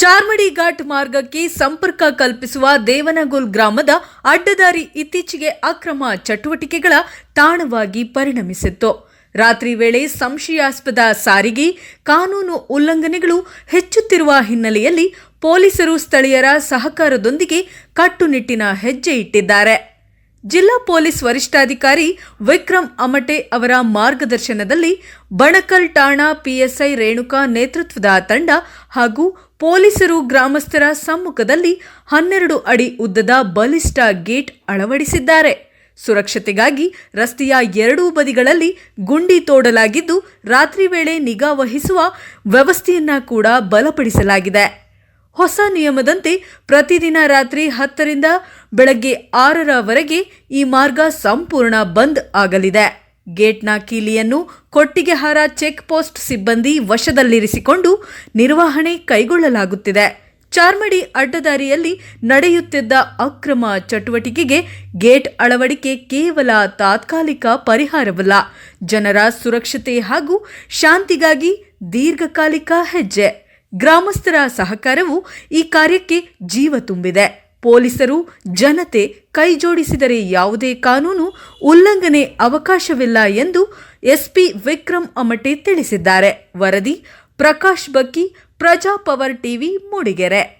ಚಾರ್ಮಡಿ ಘಾಟ್ ಮಾರ್ಗಕ್ಕೆ ಸಂಪರ್ಕ ಕಲ್ಪಿಸುವ ದೇವನಗುಲ್ ಗ್ರಾಮದ ಅಡ್ಡದಾರಿ ಇತ್ತೀಚೆಗೆ ಅಕ್ರಮ ಚಟುವಟಿಕೆಗಳ ತಾಣವಾಗಿ ಪರಿಣಮಿಸಿತ್ತು. ರಾತ್ರಿ ವೇಳೆ ಸಂಶಯಾಸ್ಪದ ಸಾರಿಗೆ, ಕಾನೂನು ಉಲ್ಲಂಘನೆಗಳು ಹೆಚ್ಚುತ್ತಿರುವ ಹಿನ್ನೆಲೆಯಲ್ಲಿ ಪೊಲೀಸರು ಸ್ಥಳೀಯರ ಸಹಕಾರದೊಂದಿಗೆ ಕಟ್ಟುನಿಟ್ಟಿನ ಹೆಜ್ಜೆ ಇಟ್ಟಿದ್ದಾರೆ. ಜಿಲ್ಲಾ ಪೊಲೀಸ್ ವರಿಷ್ಠಾಧಿಕಾರಿ ವಿಕ್ರಮ್ ಅಮಟೆ ಅವರ ಮಾರ್ಗದರ್ಶನದಲ್ಲಿ ಬಣಕಲ್ ಠಾಣಾ ಪಿಎಸ್ಐ ರೇಣುಕಾ ನೇತೃತ್ವದ ತಂಡ ಹಾಗೂ ಪೊಲೀಸರು ಗ್ರಾಮಸ್ಥರ ಸಮ್ಮುಖದಲ್ಲಿ ಹನ್ನೆರಡು ಅಡಿ ಉದ್ದದ ಬಲಿಷ್ಠ ಗೇಟ್ ಅಳವಡಿಸಿದ್ದಾರೆ. ಸುರಕ್ಷತೆಗಾಗಿ ರಸ್ತೆಯ ಎರಡೂ ಬದಿಗಳಲ್ಲಿ ಗುಂಡಿ ತೋಡಲಾಗಿದ್ದು ರಾತ್ರಿ ವೇಳೆ ನಿಗಾ ವಹಿಸುವ ವ್ಯವಸ್ಥೆಯನ್ನ ಕೂಡ ಬಲಪಡಿಸಲಾಗಿದೆ. ಹೊಸ ನಿಯಮದಂತೆ ಪ್ರತಿದಿನ ರಾತ್ರಿ ಹತ್ತರಿಂದ ಬೆಳಗ್ಗೆ ಆರರವರೆಗೆ ಈ ಮಾರ್ಗ ಸಂಪೂರ್ಣ ಬಂದ್ ಆಗಲಿದೆ. ಗೇಟ್ನ ಕೀಲಿಯನ್ನು ಕೊಟ್ಟಿಗೆಹಾರ ಚೆಕ್ ಪೋಸ್ಟ್ ಸಿಬ್ಬಂದಿ ವಶದಲ್ಲಿರಿಸಿಕೊಂಡು ನಿರ್ವಹಣೆ ಕೈಗೊಳ್ಳಲಾಗುತ್ತಿದೆ. ಚಾರ್ಮಡಿ ಅಡ್ಡದಾರಿಯಲ್ಲಿ ನಡೆಯುತ್ತಿದ್ದ ಅಕ್ರಮ ಚಟುವಟಿಕೆಗೆ ಗೇಟ್ ಅಳವಡಿಕೆ ಕೇವಲ ತಾತ್ಕಾಲಿಕ ಪರಿಹಾರವಲ್ಲ. ಜನರ ಸುರಕ್ಷತೆ ಹಾಗೂ ಶಾಂತಿಗಾಗಿ ದೀರ್ಘಕಾಲಿಕ ಹೆಜ್ಜೆ. ಗ್ರಾಮಸ್ಥರ ಸಹಕಾರವು ಈ ಕಾರ್ಯಕ್ಕೆ ಜೀವ ತುಂಬಿದೆ. ಪೊಲೀಸರು, ಜನತೆ ಕೈಜೋಡಿಸಿದರೆ ಯಾವುದೇ ಕಾನೂನು ಉಲ್ಲಂಘನೆ ಅವಕಾಶವಿಲ್ಲ ಎಂದು ಎಸ್ಪಿ ವಿಕ್ರಮ್ ಅಮಟೆ ತಿಳಿಸಿದ್ದಾರೆ. ವರದಿ ಪ್ರಕಾಶ್ ಬಕ್ಕಿ ಪ್ರಜಾ ಪವರ್ ಟಿವಿ, ಮೂಡಿಗೆರೆ.